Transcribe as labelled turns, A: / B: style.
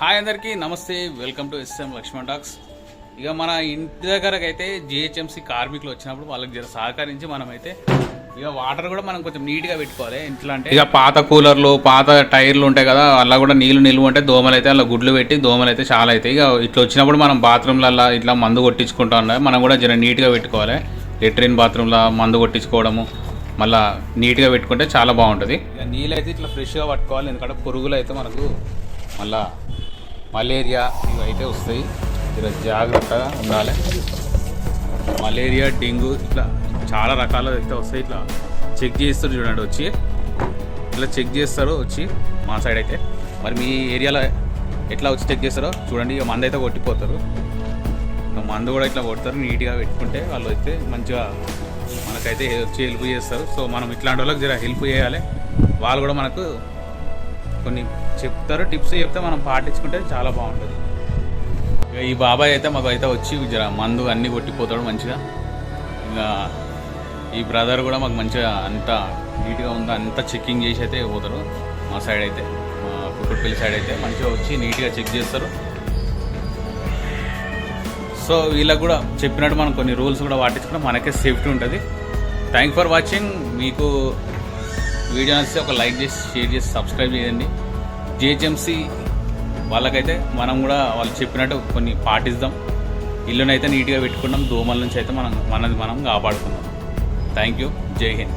A: Hi అందరికీ నమస్తే welcome to SM Laxman talks. ఇక మన ఇంటి దగ్గరకు అయితే జిహెచ్ఎంసీ కార్మికులు వచ్చినప్పుడు వాళ్ళకి జర సహకరించి మనమైతే ఇక వాటర్ కూడా మనం కొంచెం నీట్గా పెట్టుకోవాలి. ఇంట్లో అంటే ఇక పాత కూలర్లు పాత టైర్లు ఉంటాయి కదా అలా కూడా నీళ్ళు నిల్వ ఉంటే దోమలు అయితే అలా గుడ్లు పెట్టి దోమలు అయితే చాలా అవుతాయి. ఇక ఇట్లా వచ్చినప్పుడు మనం బాత్రూమ్లలో ఇట్లా మందు కొట్టించుకుంటా ఉన్నాయి మనం కూడా జర నీట్గా పెట్టుకోవాలి. లెట్రిన్ బాత్రూంలో మందు కొట్టించుకోవడము మళ్ళా నీట్గా పెట్టుకుంటే చాలా బాగుంటుంది. ఇక నీళ్ళు అయితే ఇట్లా ఫ్రెష్గా పట్టుకోవాలి. ఎందుకంటే పురుగులు అయితే మనకు మళ్ళా మలేరియా ఇవి అయితే వస్తాయి. ఇలా జాగ్రత్తగా ఉండాలి. మలేరియా డెంగ్యూ ఇట్లా చాలా రకాలు అయితే వస్తాయి. ఇట్లా చెక్ చేస్తారు చూడండి వచ్చి. ఇట్లా చెక్ చేస్తారు వచ్చి మా సైడ్ అయితే. మరి మీ ఏరియాలో ఎట్లా వచ్చి చెక్ చేస్తారో చూడండి. ఇక మందు అయితే కొట్టిపోతారు. మందు కూడా ఇట్లా కొడతారు. నీట్గా పెట్టుకుంటే వాళ్ళు అయితే మంచిగా మనకైతే వచ్చి హెల్ప్ చేస్తారు. సో మనం ఇట్లాంటి వాళ్ళకి జర హెల్ప్ చేయాలి. వాళ్ళు కూడా మనకు కొన్ని చెప్తారు టిప్స్ చెప్తే మనం పాటించుకుంటే చాలా బాగుంటుంది. ఇక ఈ బాబాయ్ అయితే మాకు అయితే వచ్చి జర మందు అన్నీ కొట్టిపోతాడు మంచిగా. ఇంకా ఈ బ్రదర్ కూడా మాకు మంచిగా అంత నీట్గా ఉందా అంతా చెక్కింగ్ చేసి అయితే పోతారు. మా సైడ్ అయితే మా కుక్కడపల్లి సైడ్ అయితే మంచిగా వచ్చి నీట్గా చెక్ చేస్తారు. సో వీళ్ళకి కూడా చెప్పినట్టు మనం కొన్ని రూల్స్ కూడా పాటించుకుంటే మనకే సేఫ్టీ ఉంటుంది. థ్యాంక్ ఫర్ వాచింగ్ మీకు వీడియో నచ్చితే ఒక లైక్ చేసి షేర్ చేసి సబ్స్క్రైబ్ చేయండి. జిహెచ్ఎంసీ వాళ్ళకైతే మనం కూడా వాళ్ళు చెప్పినట్టు కొన్ని పాటిద్దాం. ఇల్లునైతే నీట్గా పెట్టుకున్నాం. దోమల నుంచి అయితే మనం మనది మనం కాపాడుకున్నాం. థ్యాంక్ యూ జై హింద్.